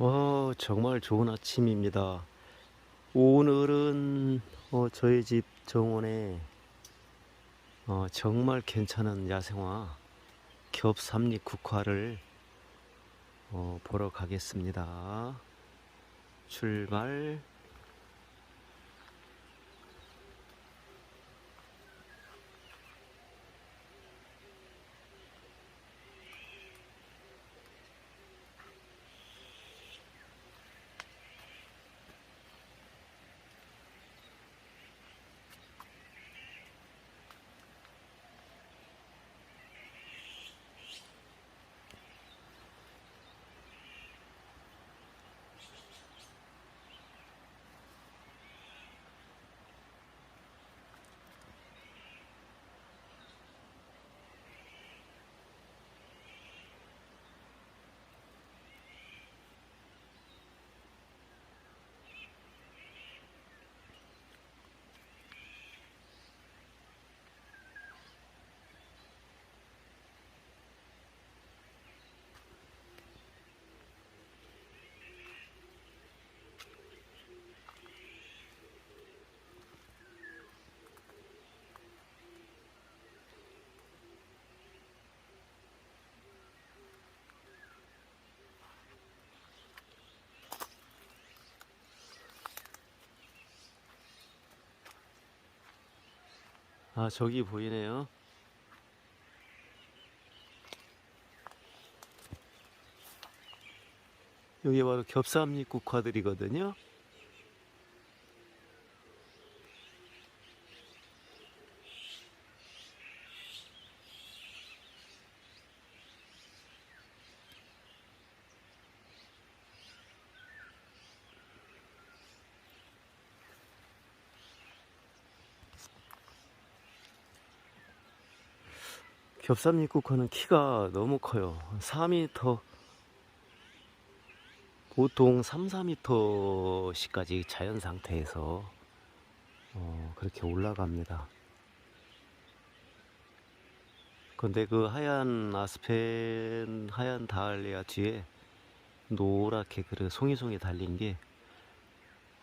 와, 정말 좋은 아침입니다. 오늘은 어, 저희 집 정원에 어, 정말 괜찮은 야생화 겹삼립 국화를 어, 보러 가겠습니다. 출발. 아, 저기 보이네요. 여기 바로 겹삼립 국화들이거든요. 겹삼립 국화는 키가 너무 커요. 4m, 보통 3, 4m씩까지 자연 상태에서 어, 그렇게 올라갑니다. 근데 그 하얀 아스펜, 하얀 다알리아 뒤에 노랗게 그 송이송이 달린 게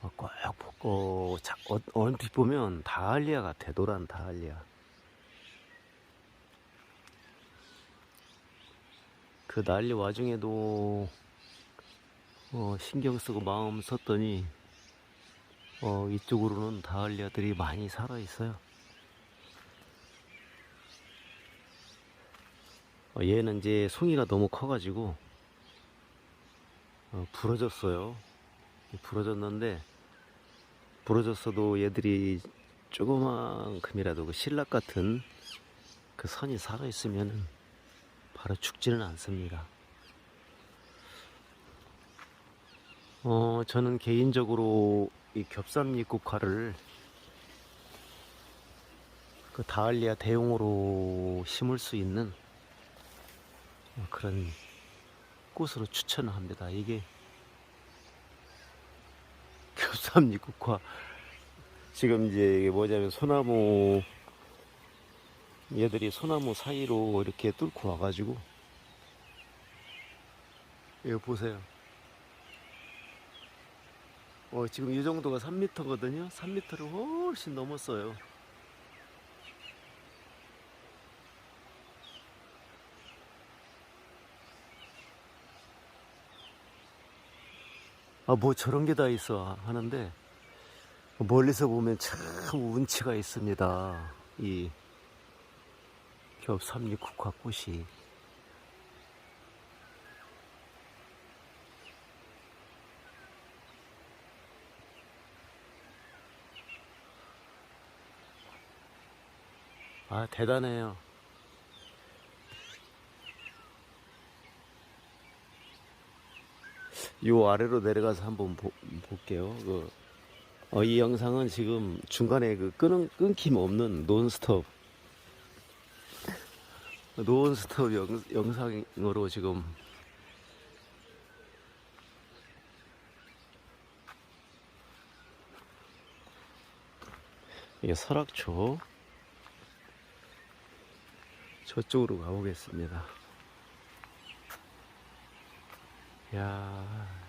어, 꼭 어, 자, 어, 얼핏 보면 다알리아 같아, 노란 다알리아. 그 난리 와중에도 어, 신경 쓰고 마음 썼더니 어, 이쪽으로는 다알리아들이 많이 살아 있어요. 어, 얘는 이제 송이가 너무 커가지고 어, 부러졌어요. 부러졌는데 부러졌어도 얘들이 조그만큼이라도 그 신락 같은 그 선이 살아 있으면은 바로 죽지는 않습니다. 어, 저는 개인적으로 이 겹삼잎 국화를 그 다알리아 대용으로 심을 수 있는 그런 꽃으로 추천을 합니다. 이게 겹삼잎 국화 지금 이제 뭐냐면 소나무 얘들이 소나무 사이로 이렇게 뚫고 와가지고 이거 보세요. 어, 지금 이 정도가 3m거든요. 3m를 훨씬 넘었어요. 아, 뭐 저런 게 다 있어 하는데 멀리서 보면 참 운치가 있습니다. 이 겹삼립 국화 꽃이. 아 대단해요. 요 아래로 내려가서 한번 보, 볼게요. 그, 어, 이 영상은 지금 중간에 그 끊, 끊김 없는 논스톱 논스톱 영, 영상으로 지금 이게 설악초 저쪽으로 가보겠습니다. 야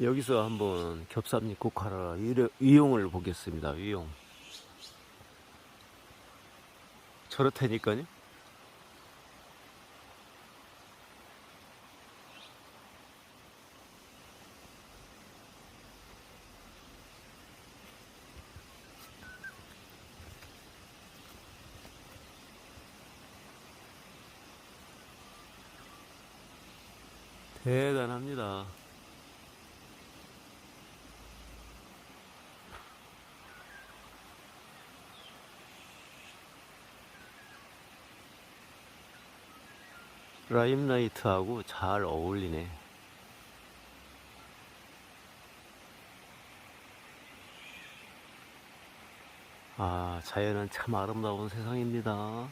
여기서 한번 겹삽잎 국화라 위용을 보겠습니다. 위용. 저렇다니까요. 대단합니다. 라임라이트하고 잘 어울리네. 아, 자연은 참 아름다운 세상입니다.